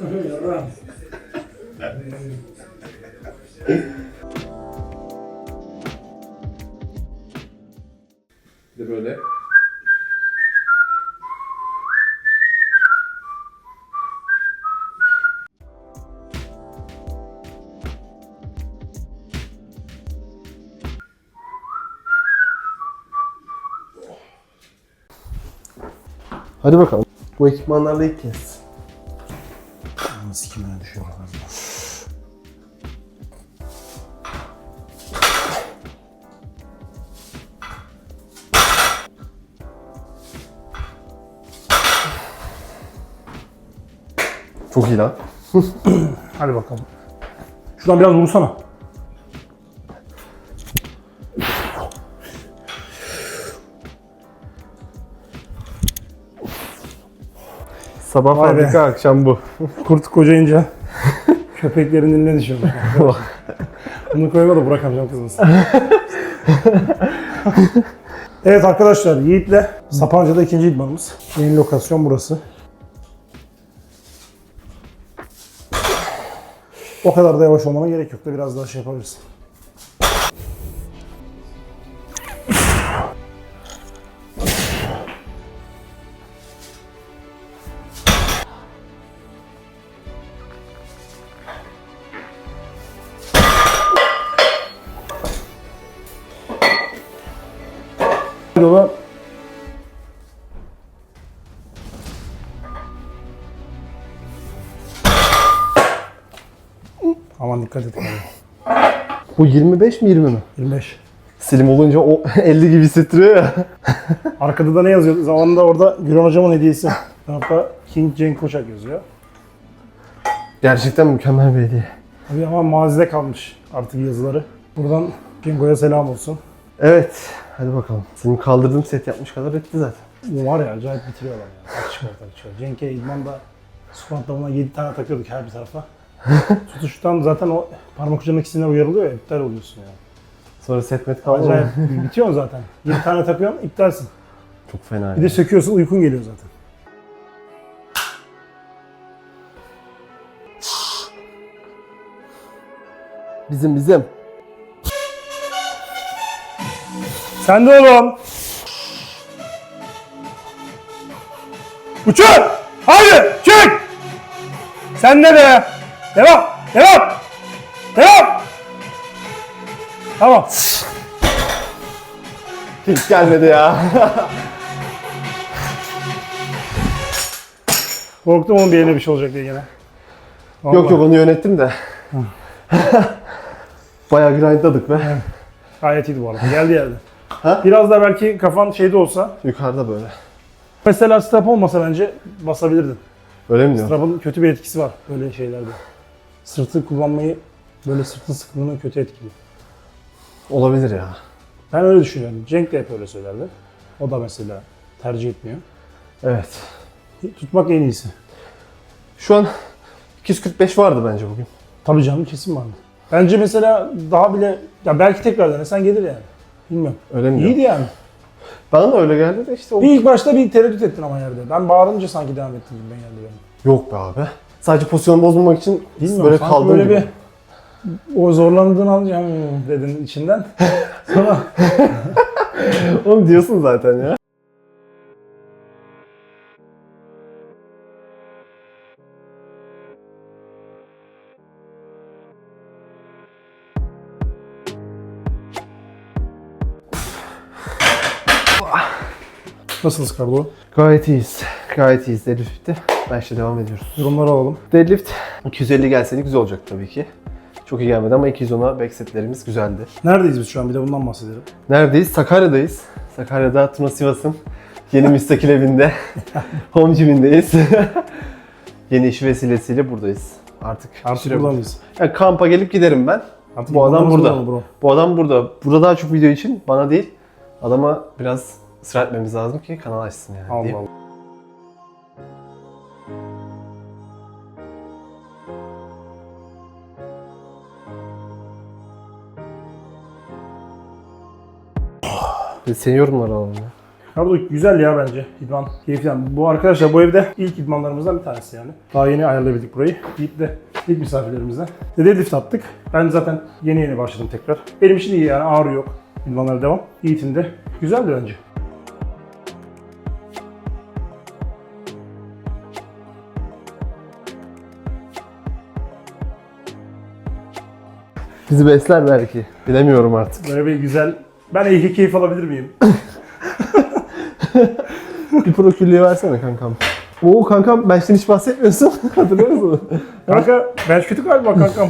열어라. Bir de böyle. Hadi bakalım. Bu ekipmanlarla ilk kez. Nasıl kimine düşüyor Çok iyi lan. Hadi bakalım. Şuradan biraz vursana. Sabah Vay be. fabrika, akşam bu. Kurt kocayınca köpeklerin diline düşüyor. Bunu koyma da Burak amcam kızmasın. evet arkadaşlar Yiğit'le Sapanca'da ikinci idmanımız. Yeni lokasyon burası. O kadar da yavaş olmana gerek yok da biraz daha şey yapabilirsin. Aman dikkat et. Bu 25 mi 20 mi? 25. Silim olunca o 50 gibi hissettiriyor ya. Arkada da ne yazıyor? Zamanında orada Güran hocamın hediyesi. Hatta King Cenk Koçak yazıyor. Gerçekten mükemmel bir hediye. Abi ama mazide kalmış artık yazıları. Buradan Cengo'ya selam olsun. Evet. Hadi bakalım. Senin kaldırdığım set yapmış kadar etti zaten. Bu var ya acayip bitiriyorlar ya. Orta açıyor. Cenk'e idmanda squat'ta buna 7 tane takıyorduk her bir tarafa. Tutuştan zaten o parmak ucunun ikisinden uyarılıyor ya iptal oluyorsun ya. Sonra set met kaldı Acayip bitiyorsun zaten. 7 tane takıyorsun iptalsin. Çok fena Bir de ya. söküyorsun uykun geliyor zaten. Bizim bizim. Sen de oğlum. Uçur! Haydi! Çık! Sen de be! Devam! Devam! Devam! Tamam. Hiç gelmedi ya. Korktum onun bir yerine bir şey olacak diye gene. yok yok onu yönettim de. Bayağı grindladık be. Gayet iyiydi bu arada. Geldi yerde. Ha? Biraz da belki kafan şeyde olsa. Yukarıda böyle. Mesela strap olmasa bence basabilirdin. Öyle mi diyorsun? Strap'ın kötü bir etkisi var böyle şeylerde. Sırtı kullanmayı böyle sırtın sıkılığını kötü etkiliyor. Olabilir ya. Ben öyle düşünüyorum. Cenk de hep öyle söylerdi. O da mesela tercih etmiyor. Evet. Tutmak en iyisi. Şu an 245 vardı bence bugün. Tabii canım kesin vardı. Bence mesela daha bile ya belki tekrar denesen gelir yani. Bilmiyorum. Öyle mi İyiydi yani. Bana da öyle geldi de işte o... Bir ilk başta bir tereddüt ettin ama yerde. Ben bağırınca sanki devam ettim gibi ben geldi benim. Yok be abi. Sadece pozisyonu bozmamak için Bilmiyorum, böyle kaldım böyle gibi. bir o zorlandığını alacağım dedin içinden. Sonra Onu diyorsun zaten ya. nasılsınız Kardo? Gayet iyiyiz. Gayet iyiyiz. Deadlift bitti. Ben işte devam ediyoruz. Yorumları alalım. Deadlift 250 gelseydi güzel olacak tabii ki. Çok iyi gelmedi ama 210'a backsetlerimiz güzeldi. Neredeyiz biz şu an? Bir de bundan bahsedelim. Neredeyiz? Sakarya'dayız. Sakarya'da Tuna Sivas'ın yeni müstakil evinde. Home gym'indeyiz. yeni işi vesilesiyle buradayız. Artık. Artık mıyız? Yani kampa gelip giderim ben. Artık Bu adam burada. bro. Bu adam burada. Burada daha çok video için bana değil. Adama biraz ısrar etmemiz lazım ki kanal açsın yani. Allah. Allah. Bir Senin yorumları alalım ya. Kardo güzel ya bence idman. Keyifli. Yani bu arkadaşlar bu evde ilk idmanlarımızdan bir tanesi yani. Daha yeni ayarlayabildik burayı. Yiğit de ilk misafirlerimizden. Deadlift attık. Ben zaten yeni yeni başladım tekrar. Benim için iyi yani ağrı yok. İdmanlara devam. Yiğit'in de güzeldi bence. Bizi besler belki. Bilemiyorum artık. Böyle bir güzel... Ben iyi keyif alabilir miyim? bir pro küllüğü versene kankam. Oo kankam bench'ten hiç bahsetmiyorsun. Hatırlıyor musun? Kanka ben kötü galiba kankam.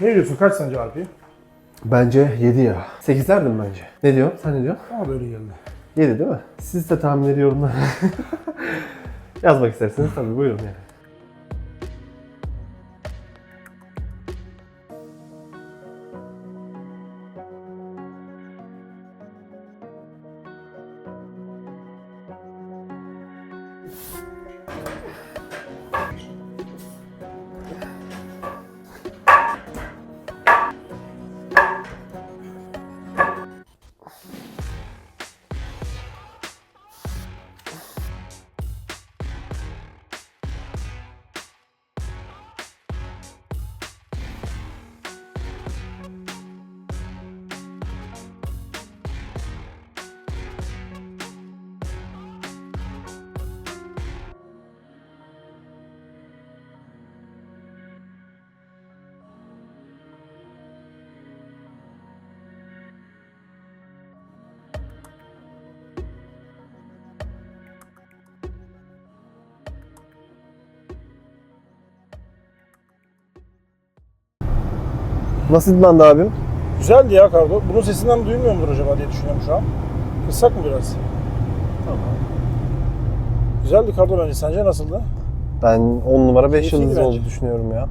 Ne diyorsun? Kaç sence RP? Bence 7 ya. 8 derdim bence. Ne diyorsun? Sen ne diyorsun? Ama böyle geldi. 7 değil mi? Siz de tahminleri yorumlara yazmak isterseniz tabii buyurun yani. Nasıl idmandı abim? Güzeldi ya Kardo. Bunun sesinden duymuyor mudur acaba diye düşünüyorum şu an. Kıssak mı biraz? Tamam. Güzeldi Kardo bence. Sence nasıldı? Ben 10 numara 5 Keyifliydi yıldız oldu düşünüyorum ya.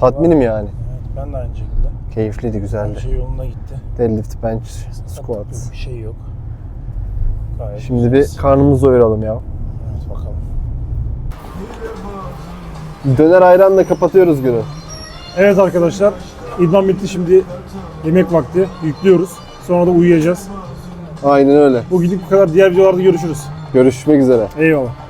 Tatminim yani. Evet ben de aynı şekilde. Keyifliydi, Her güzeldi. şey yoluna gitti. Deadlift, bench, squat. Yok, bir şey yok. Gayet Şimdi bir güzeliz. karnımızı doyuralım ya. Evet bakalım. Döner ayranla kapatıyoruz günü. Evet arkadaşlar. İdman bitti şimdi yemek vakti. Yüklüyoruz. Sonra da uyuyacağız. Aynen öyle. Bugünlük bu kadar. Diğer videolarda görüşürüz. Görüşmek üzere. Eyvallah.